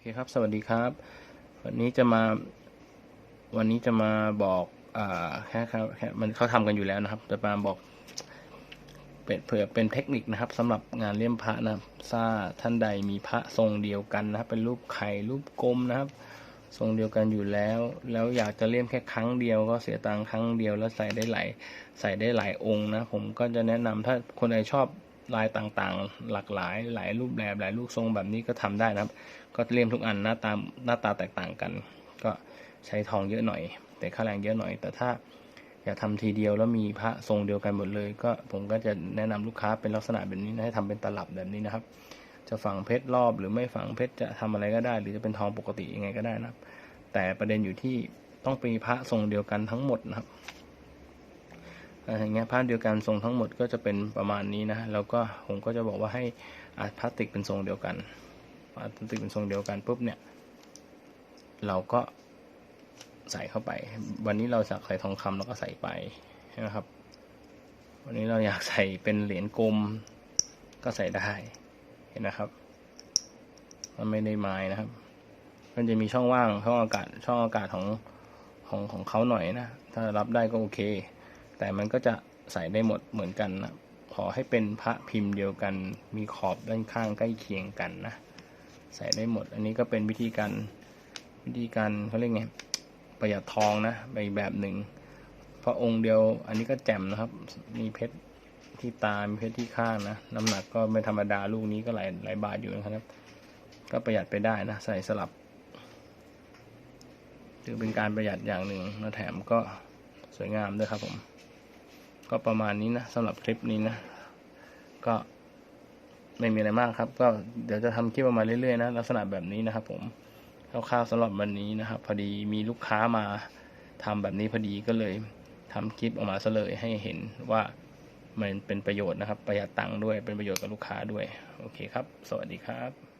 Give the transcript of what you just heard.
อเคครับ สวัสดีครับ วันนี้จะมา วันนี้จะมาบอกอ่าแค่แค่แค่มันเขาทำกันอยู่แล้วนะครับจะมาบอกเป็นเผื่อเป็นเทคนิคนะครับสำหรับงานเลี่ยมพระนะครับถ้าท่านใดมีพระทรงเดียวกันนะครับ เป็นรูปไข่รูปกลมนะครับ ทรงเดียวกันอยู่แล้ว แล้วอยากจะเลี่ยมแค่ครั้งเดียวก็เสียตังค์ครั้งเดียวแล้วใส่ได้หลายใส่ได้หลายองค์นะ ผมก็จะแนะนำถ้าคนใดชอบ ลายต่างๆ หลากหลายหลายรูปแบบหลายรูปทรงแบบนี้ก็ทำได้นะครับ ก็เลี่ยมทุกอันหน้าตาหน้าตาแตกต่างกัน ก็ใช้ทองเยอะหน่อย แต่ค่าแรงเยอะหน่อย แต่ถ้าอยากทำทีเดียวแล้วมีพระทรงเดียวกันหมดเลย ก็ผมก็จะแนะนำลูกค้าเป็นลักษณะแบบนี้นะให้ทำเป็นตลับแบบนี้นะครับ จะฝังเพชรรอบหรือไม่ฝังเพชรจะทำอะไรก็ได้ หรือจะเป็นทองปกติยังไงก็ได้นะครับ แต่ประเด็นอยู่ที่ต้องเป็นพระทรงเดียวกันทั้งหมดนะครับ อ่าอย่างเงี้ยพระเดียวกันทรงทั้งหมดก็จะเป็นประมาณนี้นะแล้วก็ผมก็จะบอกว่าให้อาพลาสติกเป็นทรงเดียวกันพลาสติกเป็นทรงเดียวกันปุ๊บเนี่ย เราก็ใส่เข้าไป วันนี้เราจะใส่ทองคำเราก็ใส่ไปนะครับ วันนี้เราอยากใส่เป็นเหรียญกลมก็ใส่ได้เห็นนะครับ มันไม่ได้ไม้นะครับ มันจะมีช่องว่างช่องอากาศช่องอากาศของของของเขาหน่อยนะ ถ้ารับได้ก็โอเค แต่มันก็จะใส่ได้หมดเหมือนกันนะขอให้เป็นพระพิมพ์เดียวกัน มีขอบด้านข้างใกล้เคียงกันนะ ใส่ได้หมด อันนี้ก็เป็นวิธีการวิธีการเขาเรียกไงประหยัดทองนะไปอีกแบบหนึ่งพระองค์เดียวอันนี้ก็แจ่มนะครับ มีเพชรที่ตา มีเพชรที่ข้างนะ น้ำหนักก็ไม่ธรรมดาลูกนี้ก็หลายหลายบาทอยู่นะครับ ก็ประหยัดไปได้นะ ใส่สลับถือเป็นการประหยัดอย่างหนึ่งแล้วแถมก็สวยงามด้วยครับผม ก็ประมาณนี้นะสำหรับคลิปนี้นะ ก็ไม่มีอะไรมากครับ ก็เดี๋ยวจะทำคลิปออกมาเรื่อยๆนะลักษณะแบบนี้นะครับ ผมคร่าวๆสำหรับวันนี้นะครับ พอดีมีลูกค้ามาทำแบบนี้พอดีก็เลยทำคลิปออกมาซะเลยให้เห็นว่ามันเป็นประโยชน์นะครับ ประหยัดตังค์ด้วยเป็นประโยชน์กับลูกค้าด้วย โอเคครับ สวัสดีครับ